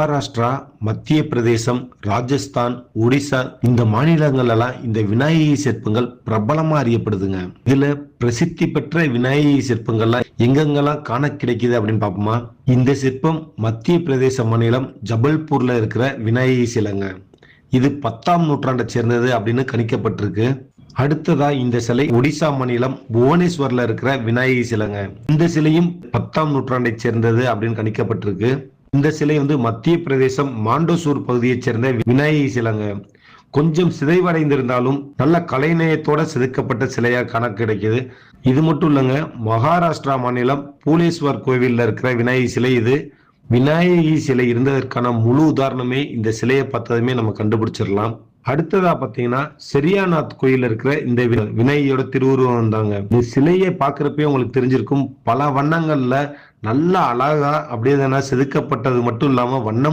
மகாராஷ்டிரா மத்திய பிரதேசம் ராஜஸ்தான் ஒடிசா இந்த மாநிலங்கள் எல்லாம் இந்த விநாயகி சிற்பங்கள் பிரபலமா அறியப்படுதுங்க. இதுல பிரசித்தி பெற்ற விநாயகி சிற்பங்கள்லாம் எங்கெங்கெல்லாம் காண கிடைக்குது அப்படின்னு பார்ப்போமா? இந்த சிற்பம் மத்திய பிரதேச மாநிலம் ஜபல்பூர்ல இருக்கிற விநாயகி சிலைங்க. இது பத்தாம் நூற்றாண்டை சேர்ந்தது அப்படின்னு கணிக்கப்பட்டிருக்கு. அடுத்ததா இந்த சிலை ஒடிசா மாநிலம் புவனேஸ்வர்ல இருக்கிற விநாயகி சிலைங்க. இந்த சிலையும் பத்தாம் நூற்றாண்டை சேர்ந்தது அப்படின்னு கணிக்கப்பட்டிருக்கு. இந்த சிலை வந்து மத்திய பிரதேசம் மாண்டோசூர் பகுதியைச் சேர்ந்த விநாயகி சிலைங்க. கொஞ்சம் சிதைவடைந்திருந்தாலும் நல்ல கலைநயத்தோட செதுக்கப்பட்ட சிலையா கணக்கு கிடைக்குது. இது மட்டும் இல்லைங்க மகாராஷ்டிரா மாநிலம் பூலேஸ்வர் கோவிலில் இருக்கிற விநாயகி சிலை இது. விநாயகி சிலை இருந்ததற்கான முழு உதாரணமே இந்த சிலையை பார்த்ததுமே நம்ம கண்டுபிடிச்சிடலாம். அடுத்ததா பாத்தீங்கன்னா செரியாநாத் கோயில் இருக்கிற இந்த விநாயகியோட திருவுருவம் தாங்க இந்த சிலையை பாக்குறப்பே உங்களுக்கு தெரிஞ்சிருக்கும் பல வண்ணங்கள்ல நல்ல அழகா அப்படியே தானே செதுக்கப்பட்டது மட்டும் இல்லாம வண்ணம்